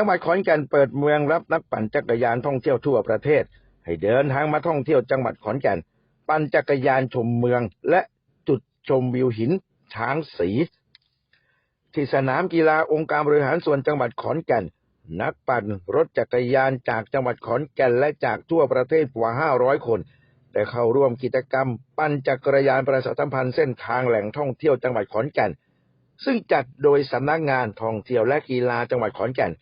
จังหวัดขอนแก่นเปิดเมืองรับนักปั่นจักรยานท่องเที่ยวทั่วประเทศ ให้เดินทางมาท่องเที่ยวจังหวัดขอนแก่น ปั่นจักรยานชมเมือง และจุดชมวิวหินช้างสี ที่สนามกีฬาองค์การบริหารส่วนจังหวัดขอนแก่น นักปั่นรถจักรยานจากจังหวัดขอนแก่นและจากทั่วประเทศกว่า 500 คนได้เข้าร่วมกิจกรรม ปั่นจักรยานประชาสัมพันธ์เส้นทางแหล่งท่องเที่ยวจังหวัดขอนแก่น ซึ่งจัดโดยสำนักงานท่องเที่ยวและกีฬาจังหวัดขอนแก่น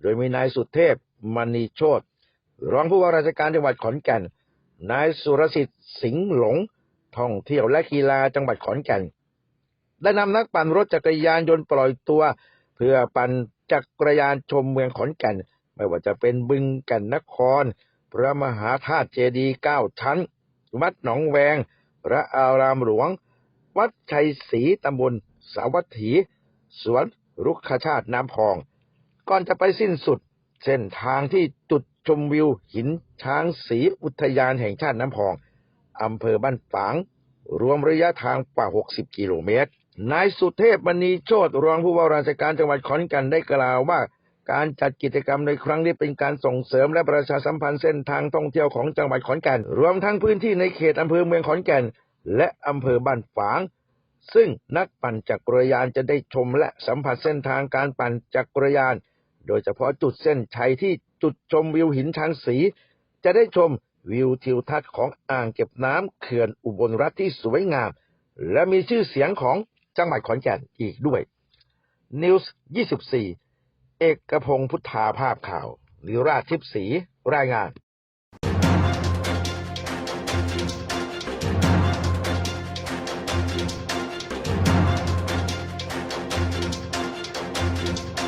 โดยมีนายสุเทพมณีโชตรองผู้ว่าราชการจังหวัดขอนแก่น นายสุรสิทธิ์สิงห์หลง ท่องเที่ยวและกีฬาจังหวัดขอนแก่น ได้นำนักปั่นรถจักรยานยนต์ปล่อยตัว เพื่อปั่นจักรยานชมเมืองขอนแก่น ไม่ว่าจะเป็นบึงแก่นนคร พระมหาธาตุเจดีย์เก้าชั้น วัดหนองแวง พระอารามหลวง วัดชัยศรีตำบลสาวัตถี สวนรุกขชาติน้ำพอง ก่อนจะไปสิ้นสุด เส้นทางที่จุดชมวิวหินช้างสีอุทยานแห่งชาติน้ำพองอำเภอบ้านฝาง รวมระยะทางกว่า 60 กิโลเมตร นายสุเทพมณีโชตรองผู้ว่าราชการจังหวัดขอนแก่นได้กล่าวว่า การจัดกิจกรรมในครั้งนี้เป็นการส่งเสริมและประชาสัมพันธ์เส้นทางท่องเที่ยวของจังหวัดขอนแก่น รวมทั้งพื้นที่ในเขตอำเภอเมืองขอนแก่น และอำเภอบ้านฝาง ซึ่งนักปั่นจักรยานจะได้ชมและสัมผัสเส้นทางการปั่นจักรยาน โดยเฉพาะจุดเส้นชัยที่จุดชมวิวหินช้างสี จะได้ชมวิวทิวทัศน์ของอ่างเก็บน้ำเขื่อนอุบลรัฐที่สวยงาม และมีชื่อเสียงของจังหวัดขอนแก่นอีกด้วยนิวส์24 เอกพงศ์พุทธาภาพข่าวนิราชทิพศรีรายงาน